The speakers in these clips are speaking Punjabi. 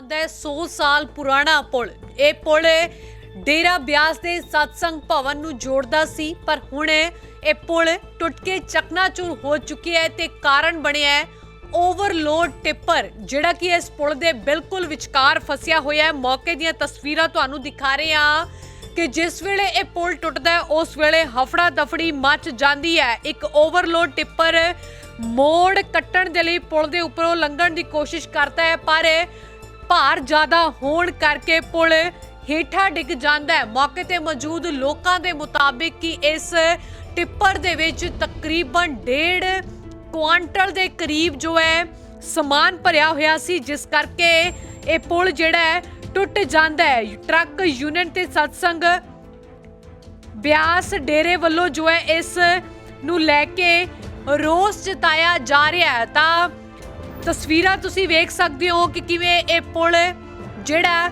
ਜਾਂਦਾ ਹੈ 100 ਸਾਲ ਪੁਰਾਣਾ ਪੁਲ। ਇਹ ਪੁਲ ਡੇਰਾ ਬਿਆਸ ਦੇ ਸਤਸੰਗ ਭਵਨ ਨੂੰ ਜੋੜਦਾ ਸੀ, ਪਰ ਹੁਣ ਇਹ ਪੁਲ ਟੁੱਟ ਕੇ ਚਕਨਾਚੂਰ ਹੋ ਚੁੱਕਿਆ ਹੈ ਤੇ ਕਾਰਨ ਬਣਿਆ ਹੈ ਓਵਰਲੋਡ ਟਿੱਪਰ, ਜਿਹੜਾ ਕਿ ਇਸ ਪੁਲ ਦੇ ਬਿਲਕੁਲ ਵਿਚਕਾਰ ਫਸਿਆ ਹੋਇਆ ਹੈ। ਮੌਕੇ ਦੀਆਂ ਤਸਵੀਰਾਂ ਤੁਹਾਨੂੰ ਦਿਖਾ ਰਹੇ ਹਾਂ ਕਿ ਜਿਸ ਵੇਲੇ ਇਹ ਪੁਲ ਟੁੱਟਦਾ ਹੈ, ਉਸ ਵੇਲੇ ਹਫੜਾ ਦਫੜੀ ਮੱਚ ਜਾਂਦੀ ਹੈ। ਇੱਕ ਓਵਰਲੋਡ ਟਿੱਪਰ ਮੋੜ ਕੱਟਣ ਦੇ ਲਈ ਪੁਲ ਦੇ ਉੱਪਰੋਂ ਲੰਘਣ ਦੀ ਕੋਸ਼ਿਸ਼ ਕਰਦਾ ਹੈ, ਪਰ ਭਾਰ ਜ਼ਿਆਦਾ ਹੋਣ ਕਰਕੇ ਪੁਲ ਹੇਠਾਂ ਡਿੱਗ ਜਾਂਦਾ ਹੈ। ਮੌਕੇ ਤੇ ਮੌਜੂਦ ਲੋਕਾਂ ਦੇ ਮੁਤਾਬਿਕ ਕਿ ਇਸ ਟਿੱਪਰ ਦੇ ਵਿੱਚ ਤਕਰੀਬਨ 1.5 ਕੁਆਂਟਲ ਦੇ ਕਰੀਬ ਜੋ ਹੈ, ਸਮਾਨ ਭਰਿਆ ਹੋਇਆ ਸੀ, ਜਿਸ ਕਰਕੇ ਇਹ ਪੁਲ ਜਿਹੜਾ ਹੈ, ਟੁੱਟ ਜਾਂਦਾ ਹੈ। ਟਰੱਕ ਯੂਨੀਅਨ ਤੇ ਸਤਸੰਗ ਬਿਆਸ ਡੇਰੇ ਵੱਲੋਂ ਜੋ ਹੈ, ਇਸ ਨੂੰ ਲੈ ਕੇ ਰੋਸ ਜਤਾਇਆ ਜਾ ਰਿਹਾ ਹੈ। ਤਾਂ ਤਸਵੀਰਾਂ ਤੁਸੀਂ ਵੇਖ ਸਕਦੇ ਹੋ ਕਿ ਕਿਵੇਂ ਇਹ ਪੁਲ ਜਿਹੜਾ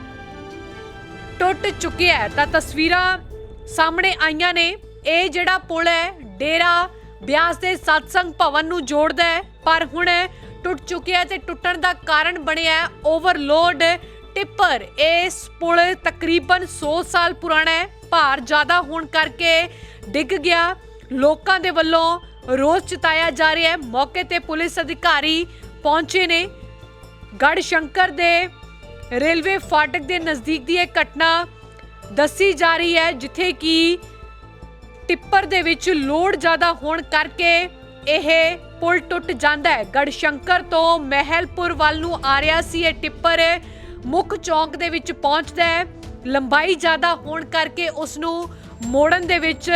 ਟੁੱਟ ਚੁੱਕਿਆ ਹੈ। ਤਾਂ ਤਸਵੀਰਾਂ ਸਾਹਮਣੇ ਆਈਆਂ ਨੇ। ਇਹ ਜਿਹੜਾ ਪੁਲ ਹੈ, ਡੇਰਾ ਬਿਆਸ ਦੇ ਸਤਸੰਗ ਭਵਨ ਨੂੰ ਜੋੜਦਾ ਹੈ। ਪਰ ਹੁਣ ਟੁੱਟ ਚੁੱਕਿਆ ਤੇ ਟੁੱਟਣ ਦਾ ਕਾਰਨ ਬਣਿਆ ਓਵਰਲੋਡ ਟਿੱਪਰ। ਇਸ ਪੁਲ ਤਕਰੀਬਨ 100 ਸਾਲ ਪੁਰਾਣਾ ਹੈ। ਭਾਰ ਜ਼ਿਆਦਾ ਹੋਣ ਕਰਕੇ ਡਿੱਗ ਗਿਆ। ਲੋਕਾਂ ਦੇ ਵੱਲੋਂ ਰੋਸ ਜਤਾਇਆ ਜਾ ਰਿਹਾ ਹੈ। ਮੌਕੇ ਤੇ ਪੁਲਿਸ ਅਧਿਕਾਰੀ ਪਹੁੰਚੇ ਨੇ। ਗੜ ਸ਼ੰਕਰ ਦੇ ਰੇਲਵੇ ਫਾਟਕ ਦੇ ਨਜ਼ਦੀਕ ਦੀ ਇਹ ਘਟਨਾ ਦੱਸੀ ਜਾ ਰਹੀ ਹੈ, ਜਿੱਥੇ ਕਿ ਟਿੱਪਰ ਦੇ ਵਿੱਚ ਲੋਡ ਜ਼ਿਆਦਾ ਹੋਣ ਕਰਕੇ ਇਹ ਪੁਲ ਟੁੱਟ ਜਾਂਦਾ ਹੈ। ਗੜਸ਼ੰਕਰ ਤੋਂ ਮਹਿਲਪੁਰ ਵੱਲ ਨੂੰ ਆ ਰਿਹਾ ਸੀ। ਇਹ ਟਿੱਪਰ ਮੁੱਖ ਚੌਂਕ ਦੇ ਵਿੱਚ ਪਹੁੰਚਦਾ ਹੈ। ਲੰਬਾਈ ਜ਼ਿਆਦਾ ਹੋਣ ਕਰਕੇ ਉਸ ਨੂੰ ਮੋੜਨ ਦੇ ਵਿੱਚ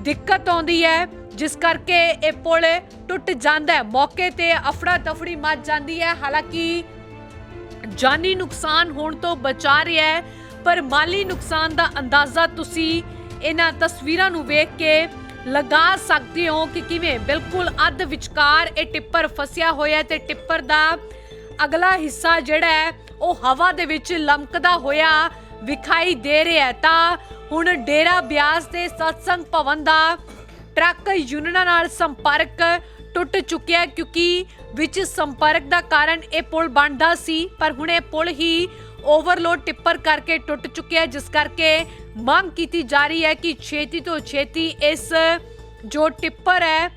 ਦਿੱਕਤ ਆਉਂਦੀ ਹੈ। ਜਿਸ ਕਰਕੇ ਇਹ ਪੁਲ ਟੁੱਟ ਜਾਂਦਾ ਹੈ। ਮੌਕੇ ਤੇ ਅਫੜਾ ਤਫੜੀ ਮਚ ਜਾਂਦੀ ਹੈ। ਹਾਲਾਂਕਿ ਜਾਨੀ ਨੁਕਸਾਨ ਹੋਣ ਤੋਂ ਬਚਾ ਰਿਹਾ ਹੈ, ਪਰ ਮਾਲੀ ਨੁਕਸਾਨ ਦਾ ਅੰਦਾਜ਼ਾ ਤੁਸੀਂ ਇਹਨਾਂ ਤਸਵੀਰਾਂ ਨੂੰ ਵੇਖ ਕੇ ਲਗਾ ਸਕਦੇ ਹੋ ਕਿ ਕਿਵੇਂ। ਬਿਲਕੁਲ ਅੱਧ ਵਿਚਕਾਰ ਇਹ ਟਿੱਪਰ ਫਸਿਆ ਹੋਇਆ ਤੇ ਟਿੱਪਰ ਦਾ ਅਗਲਾ ਹਿੱਸਾ ਜਿਹੜਾ ਹੈ, ਉਹ ਹਵਾ ਦੇ ਵਿੱਚ ਲਮਕਦਾ ਹੋਇਆ ਵਿਖਾਈ ਦੇ ਰਿਹਾ ਤਾਂ ਹੁਣ ਡੇਰਾ ਬਿਆਸ ਤੇ ਸਤਸੰਗ ਭਵਨ ਦਾ ਟਰੱਕ ਯੂਨੀਅਨਾਂ ਨਾਲ ਸੰਪਰਕ ਟੁੱਟ ਚੁੱਕਿਆ ਕਿਉਂਕਿ ਵਿੱਚ ਸੰਪਰਕ ਦਾ ਕਾਰਨ ਇਹ ਪੁਲ ਬਣਦਾ ਸੀ, ਪਰ ਹੁਣ ਇਹ ਪੁਲ ਹੀ ਓਵਰਲੋਡ ਟਿੱਪਰ ਕਰਕੇ ਟੁੱਟ ਚੁੱਕਿਆ ਜਿਸ ਕਰਕੇ ਮੰਗ ਕੀਤੀ ਜਾ ਰਹੀ ਹੈ ਕਿ ਛੇਤੀ ਤੋਂ ਛੇਤੀ ਇਸ ਜੋ ਟਿੱਪਰ ਹੈ,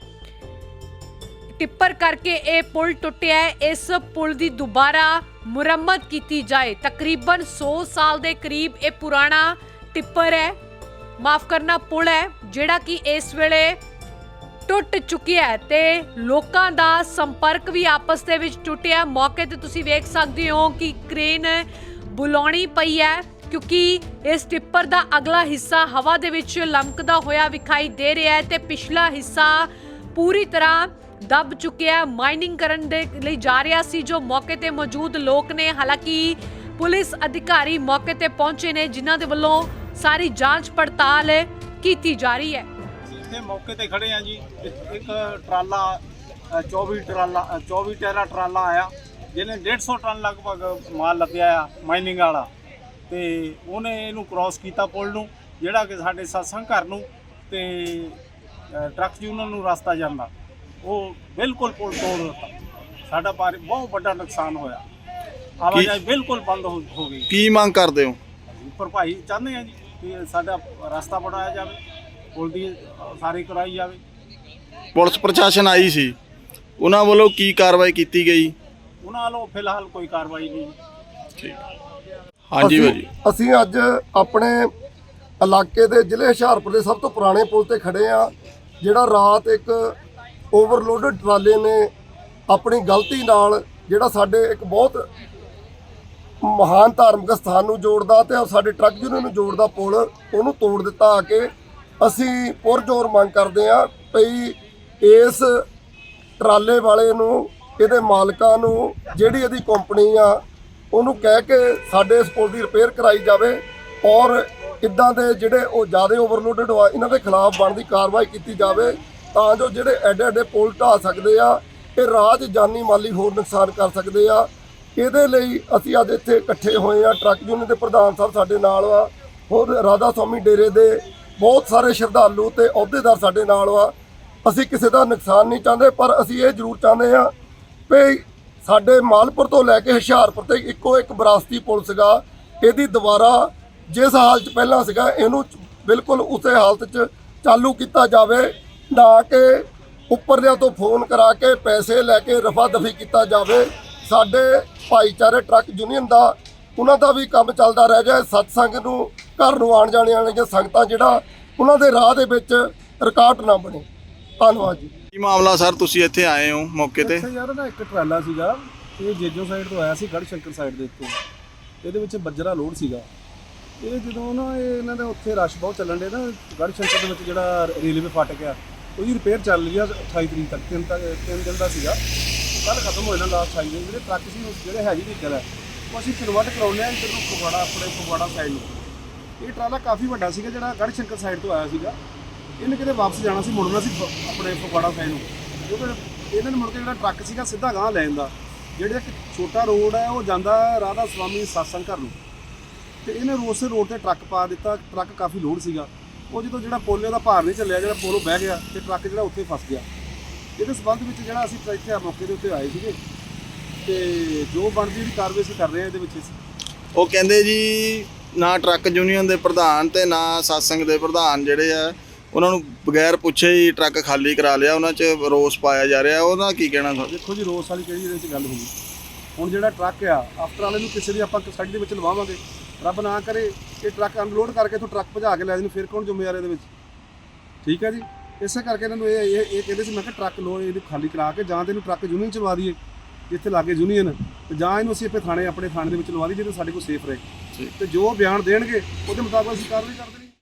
ਟਿੱਪਰ ਕਰਕੇ ਇਹ ਪੁਲ ਟੁੱਟਿਆ ਇਸ ਪੁਲ ਦੀ ਦੁਬਾਰਾ ਮੁਰੰਮਤ ਕੀਤੀ ਜਾਏ। ਤਕਰੀਬਨ 100 ਸਾਲ ਦੇ ਕਰੀਬ ਇਹ ਪੁਰਾਣਾ ਟਿੱਪਰ ਹੈ। ਮਾਫ ਕਰਨਾ ਪੁਲ ਹੈ, ਜਿਹੜਾ ਕਿ ਇਸ ਵੇਲੇ ਟੁੱਟ ਚੁੱਕਿਆ ਹੈ ਤੇ ਲੋਕਾਂ ਦਾ ਸੰਪਰਕ ਵੀ ਆਪਸ ਦੇ ਵਿੱਚ ਟੁੱਟਿਆ। ਮੌਕੇ ਤੇ ਤੁਸੀਂ ਵੇਖ ਸਕਦੇ ਹੋ ਕਿ ਕ੍ਰੇਨ ਬੁਲਾਉਣੀ ਪਈ ਹੈ, ਕਿਉਂਕਿ ਇਸ ਟਿੱਪਰ ਦਾ ਅਗਲਾ ਹਿੱਸਾ ਹਵਾ ਦੇ ਵਿੱਚ ਲਮਕਦਾ ਹੋਇਆ ਵਿਖਾਈ ਦੇ ਰਿਹਾ ਹੈ ਤੇ ਪਿਛਲਾ ਹਿੱਸਾ ਪੂਰੀ ਤਰ੍ਹਾਂ ਦਬ ਚੁੱਕਿਆ ਮਾਈਨਿੰਗ ਕਰਨ ਦੇ ਲਈ ਜਾ ਰਿਹਾ ਸੀ, ਜੋ ਮੌਕੇ ਤੇ ਮੌਜੂਦ ਲੋਕ ਨੇ। ਹਾਲਾਂਕਿ ਪੁਲਿਸ ਅਧਿਕਾਰੀ ਮੌਕੇ ਤੇ ਪਹੁੰਚੇ ਨੇ, ਜਿਨ੍ਹਾਂ ਦੇ ਵੱਲੋਂ ਸਾਰੀ ਜਾਂਚ ਪੜਤਾਲ ਕੀਤੀ ਜਾ ਰਹੀ ਹੈ। ਇੱਥੇ ਮੌਕੇ ਤੇ ਖੜੇ ਆ ਜੀ। ਇੱਕ ਟਰਾਲਾ ਅ, 24 ਟਰਾਲਾ ਅ, 24 ਟੈਰਾ ਟਰਾਲਾ ਆਇਆ ਜਿਹਨੇ 150 ਟਨ ਲਗਭਗ ਮਾਲ ਲੱਦਿਆ ਆ ਮਾਈਨਿੰਗ ਵਾਲਾ। ਤੇ ਉਹਨੇ ਇਹਨੂੰ ਕ੍ਰਾਸ ਕੀਤਾ ਪੁਲ ਨੂੰ ਜਿਹੜਾ ਕਿ ਸਾਡੇ satsang ਘਰ ਨੂੰ ਤੇ ਟਰੱਕ ਯੂਨੀਅਨ ਨੂੰ ਰਸਤਾ ਜਾਂਦਾ। ਉਹ ਬਿਲਕੁਲ ਪੁਲ ਤੋੜ ਦਿੱਤਾ। ਸਾਡਾ ਭਾਰੀ ਬਹੁਤ ਵੱਡਾ ਨੁਕਸਾਨ ਹੋਇਆ। ਆਵਾਜਾਈ ਬਿਲਕੁਲ ਬੰਦ ਹੋ ਹੋ ਗਈ। ਕੀ ਮੰਗ ਕਰਦੇ ਹੋ? ਭਰਪਾਈ ਚਾਹੁੰਦੇ ਆ ਜੀ। ਕਿ ਸਾਡਾ ਰਸਤਾ ਬਣਾਇਆ ਜਾਵੇ ਪੁਲ ਦੀ ਸਾਰੀ ਕਰਾਈ ਜਾਵੇ। ਪੁਲਿਸ ਪ੍ਰਸ਼ਾਸਨ ਆਈ ਸੀ। ਉਹਨਾਂ ਵੱਲੋਂ ਕੀ ਕਾਰਵਾਈ ਕੀਤੀ ਗਈ? ਉਹਨਾਂ ਵੱਲੋਂ ਫਿਲਹਾਲ ਕੋਈ ਕਾਰਵਾਈ ਨਹੀਂ। ਠੀਕ। ਹਾਂਜੀ ਅਸੀਂ- ਭਾਜੀ। ਅਸੀਂ ਅੱਜ ਆਪਣੇ ਇਲਾਕੇ ਦੇ ਜ਼ਿਲ੍ਹੇ ਹੁਸ਼ਿਆਰਪੁਰ ਦੇ ਸਭ ਤੋਂ ਪੁਰਾਣੇ ਪੁਲ ਤੇ ਖੜੇ ਆ ਜਿਹੜਾ ਰਾਤ ਇੱਕ ਓਵਰਲੋਡਡ ਟਰਾਲੇ ਨੇ ਆਪਣੀ ਗਲਤੀ ਨਾਲ ਜਿਹੜਾ ਸਾਡੇ ਇੱਕ ਬਹੁਤ ਮਹਾਨ ਧਾਰਮਿਕ ਸਥਾਨ ਨੂੰ ਜੋੜਦਾ ਤੇ ਸਾਡੇ ਟਰੱਕ ਯੂਨੀਅਨ ਨੂੰ ਜੋੜਦਾ ਪੁਲ, ਉਹਨੂੰ ਤੋੜ ਦਿੱਤਾ ਆ ਕੇ ਅਸੀਂ ਪੁਰਜੋਰ ਮੰਗ ਕਰਦੇ ਆ ਭਈ ਇਸ ਟਰਾਲੇ ਵਾਲੇ ਨੂੰ, ਇਹਦੇ ਮਾਲਕਾਂ ਨੂੰ, ਜਿਹੜੀ ਇਹਦੀ ਕੰਪਨੀ ਆ, ਉਹਨੂੰ ਕਹਿ ਕੇ ਸਾਡੇ ਇਸ ਪੁਲ ਦੀ ਰਿਪੇਅਰ ਕਰਾਈ ਜਾਵੇ ਔਰ ਇਦਾਂ ਦੇ ਜਿਹੜੇ ਉਹ ਜ਼ਿਆਦਾ ਓਵਰਲੋਡਡ ਆ, ਇਹਨਾਂ ਦੇ ਖਿਲਾਫ ਬਣਦੀ ਕਾਰਵਾਈ ਕੀਤੀ ਜਾਵੇ ਤਾਂ ਜੋ ਜਿਹੜੇ ਐਡੇ ਐਡੇ ਪੁਲ ਢਾਹ ਸਕਦੇ ਆ, ਇਹ ਰਾਜ ਜਾਨੀ ਮਾਲੀ ਹੋਰ ਨੁਕਸਾਨ ਕਰ ਸਕਦੇ ਆ। ਇਹਦੇ ਲਈ ਅਸੀਂ ਅੱਜ ਇੱਥੇ ਇਕੱਠੇ ਹੋਏ ਆ ਟਰੱਕ ਯੂਨੀਅਨ ਦੇ ਪ੍ਰਧਾਨ ਸਾਹਿਬ ਸਾਡੇ ਨਾਲ ਆ ਹੋਰ ਰਾਧਾ ਸਵਾਮੀ ਡੇਰੇ ਦੇ ਬਹੁਤ ਸਾਰੇ ਸ਼ਰਧਾਲੂ ਤੇ ਅਹੁਦੇਦਾਰ ਸਾਡੇ ਨਾਲ ਆ ਅਸੀਂ ਕਿਸੇ ਦਾ ਨੁਕਸਾਨ ਨਹੀਂ ਚਾਹੁੰਦੇ, ਪਰ ਅਸੀਂ ਇਹ ਜ਼ਰੂਰ ਚਾਹੁੰਦੇ ਆ ਵੀ ਸਾਡੇ ਮਾਲਪੁਰ ਤੋਂ ਲੈ ਕੇ ਹੁਸ਼ਿਆਰਪੁਰ ਤੇ ਇੱਕੋ ਇੱਕ ਵਿਰਾਸਤੀ ਪੁਲ ਸੀਗਾ ਇਹਦੀ ਦੁਬਾਰਾ ਜਿਸ ਹਾਲਤ 'ਚ ਪਹਿਲਾਂ ਸੀਗਾ, ਇਹਨੂੰ ਬਿਲਕੁਲ ਉਸੇ ਹਾਲਤ 'ਚ ਚਾਲੂ ਕੀਤਾ ਜਾਵੇ, ਨਾ ਕਿ ਉੱਪਰਲਿਆਂ ਤੋਂ ਫੋਨ ਕਰਾ ਕੇ ਪੈਸੇ ਲੈ ਕੇ ਰਫਾ ਦਫੀ ਕੀਤਾ ਜਾਵੇ। ਸਾਡੇ ਭਾਈਚਾਰੇ ਟਰੱਕ ਯੂਨੀਅਨ ਦਾ ਉਹਨਾਂ ਦਾ ਵੀ ਕੰਮ ਚੱਲਦਾ ਰਹਿ ਜਾਏ ਸਤਸੰਗ ਨੂੰ ਘਰ ਨੂੰ ਆਣ ਜਾਣੇ ਵਾਲੀਆਂ ਸੰਗਤਾਂ ਜਿਹੜਾ ਉਹਨਾਂ ਦੇ ਰਾਹ ਦੇ ਵਿੱਚ ਰੁਕਾਵਟ ਨਾ ਬਣੇ। ਧੰਨਵਾਦ ਜੀ। ਕੀ ਮਾਮਲਾ ਸਰ? ਤੁਸੀਂ ਇੱਥੇ ਆਏ ਹੋ ਮੌਕੇ ਤੇ? ਯਾਰ ਨਾ ਇੱਕ ਟਰਾਲਾ ਸੀਗਾ ਇਹ ਜੇਜੋ ਸਾਈਡ ਤੋਂ ਆਇਆ ਸੀ ਗੜਸ਼ੰਕਰ ਸਾਈਡ ਦੇ ਉੱਤੇ ਇਹਦੇ ਵਿੱਚ ਬੱਜਰਾ ਲੋਡ ਸੀਗਾ। ਇਹ ਜਦੋਂ ਨਾ ਇਹ ਇਹਨਾਂ ਦੇ ਉੱਥੇ ਰਸ਼ ਬਹੁਤ ਚੱਲਣ ਦੇ ਨਾ ਗੜਸ਼ੰਕਰ ਦੇ ਵਿੱਚ ਜਿਹੜਾ ਰੇਲਵੇ ਫਾਟਕ ਆ ਉਹਦੀ ਰਿਪੇਅਰ ਚੱਲ ਰਹੀ ਆ 28 ਤਰੀਕ ਤੱਕ ਤਿੰਨ ਤੱਕ ਤਿੰਨ ਦਿਨ ਦਾ ਸੀਗਾ। ਕੱਲ ਖਤਮ ਹੋ ਜਾਣਾ ਲਾਸਟ 28 ਦਿਨ ਜਿਹੜੇ ਟਰੱਕ ਸੀ, ਉਹ ਜਿਹੜੇ ਹੈਵੀ ਵਹੀਕਲ ਹੈ ਉਹ ਅਸੀਂ ਕਨਵਰਟ ਕਰਾਉਂਦੇ ਹਾਂ ਇੱਧਰ ਨੂੰ ਫਗਵਾੜਾ, ਆਪਣੇ ਫਗਵਾੜਾ ਸਾਈਡ ਨੂੰ। ਇਹ ਟਰਾਲਾ ਕਾਫੀ ਵੱਡਾ ਸੀਗਾ, ਜਿਹੜਾ ਗੜਸ਼ੰਕਰ ਸਾਈਡ ਤੋਂ ਆਇਆ ਸੀਗਾ। ਇਹਨੇ ਕਿਤੇ ਵਾਪਸ ਜਾਣਾ ਸੀ, ਮੁੜਨਾ ਸੀ ਆਪਣੇ ਫਗਵਾੜਾ ਸਾਈਡ ਨੂੰ। ਕਿਉਂਕਿ ਇਹਨਾਂ ਨੇ ਮੁੜ ਕੇ ਜਿਹੜਾ ਟਰੱਕ ਸੀਗਾ, ਸਿੱਧਾ ਗਾਂ ਲੈ ਜਾਂਦਾ। ਜਿਹੜਾ ਇੱਕ ਛੋਟਾ ਰੋਡ ਹੈ ਉਹ ਜਾਂਦਾ ਰਾਧਾ ਸਵਾਮੀ satsang ਘਰ ਨੂੰ। ਤੇ ਇਹਨੇ ਉਸੇ ਰੋਡ ਤੇ ਟਰੱਕ ਪਾ ਦਿੱਤਾ, ਟਰੱਕ ਕਾਫੀ ਲੋਡ ਸੀਗਾ। ਉਹ ਜਦੋਂ ਜਿਹੜਾ ਪੋਲੇ ਦਾ ਭਾਰ ਨਹੀਂ ਚੱਲਿਆ, ਜਿਹੜਾ ਪੋਲੋ ਬਹਿ ਗਿਆ, ਤੇ ਟਰੱਕ ਜਿਹੜਾ ਉੱਥੇ ਫਸ ਗਿਆ। ਇਹਦੇ ਸਬੰਧ ਵਿੱਚ ਜਿਹੜਾ ਅਸੀਂ ਇੱਥੇ ਆ ਮੌਕੇ ਦੇ ਉੱਤੇ ਆਏ ਸੀਗੇ ਤੇ ਜੋ ਬਣਦੀ ਜਿਹੜੀ ਕਾਰਵਾਈ ਅਸੀਂ ਕਰ ਰਹੇ ਹਾਂ ਇਹਦੇ ਵਿੱਚ ਉਹ ਕਹਿੰਦੇ ਜੀ ਨਾ ਟਰੱਕ ਯੂਨੀਅਨ ਦੇ ਪ੍ਰਧਾਨ ਤੇ ਨਾ ਸਾਸੰਗ ਦੇ ਪ੍ਰਧਾਨ ਜਿਹੜੇ ਆ ਉਹਨਾਂ ਨੂੰ ਬਗੈਰ ਪੁੱਛੇ ਹੀ ਟਰੱਕ ਖਾਲੀ ਕਰਾ ਲਿਆ ਉਹਨਾਂ 'ਚ ਰੋਸ ਪਾਇਆ ਜਾ ਰਿਹਾ। ਉਹਦਾ ਕੀ ਕਹਿਣਾ ਸਰ ਦੇਖੋ ਜੀ ਰੋਸ ਵਾਲੀ ਕਿਹੜੀ ਇਹਦੇ ਵਿੱਚ ਗੱਲ ਹੋਈ ਹੁਣ ਜਿਹੜਾ ਟਰੱਕ ਆ ਆਫਟਰ ਵਾਲੇ ਨੂੰ ਕਿਸੇ ਦੀ ਆਪਾਂ ਸਾਈਡ ਦੇ ਵਿੱਚ ਲਵਾਵਾਂਗੇ। ਰੱਬ ਨਾ ਕਰੇ ਇਹ ਟਰੱਕ ਅਨਲੋਡ ਕਰਕੇ ਤੋਂ ਟਰੱਕ ਭਜਾ ਕੇ ਲੈ ਜਾਣ ਫਿਰ ਕੌਣ ਜ਼ਿੰਮੇਵਾਰ ਇਹਦੇ ਵਿੱਚ? ਠੀਕ ਹੈ ਜੀ? ਇਸੇ ਕਰਕੇ ਇਹਨਾਂ ਨੂੰ ਇਹ ਇਹ ਇਹ ਕਹਿੰਦੇ ਸੀ ਮੈਂ ਕਿ ਟਰੱਕ ਲੋ ਇਹਨੂੰ ਖਾਲੀ ਕਰਾ ਕੇ ਜਾਂ ਤੇ ਇਹਨੂੰ ਟਰੱਕ ਯੂਨੀਅਨ ਚ ਲਵਾ ਦਈਏ ਜਿੱਥੇ ਲਾਗੇ ਯੂਨੀਅਨ। ਤੇ ਜਾਂ ਇਹਨੂੰ ਅਸੀਂ ਆਪਣੇ ਥਾਣੇ ਆਪਣੇ ਥਾਣੇ ਦੇ ਵਿੱਚ ਲਵਾ ਦਈਏ ਜਿਹਦੇ ਸਾਡੇ ਕੋਲ ਸੇਫ ਰਹੇ। ਤੇ ਜੋ ਬਿਆਨ ਦੇਣਗੇ ਉਹਦੇ ਮੁਤਾਬਕ ਅਸੀਂ ਕਾਰਵਾਈ ਕਰ ਦੇਣੀ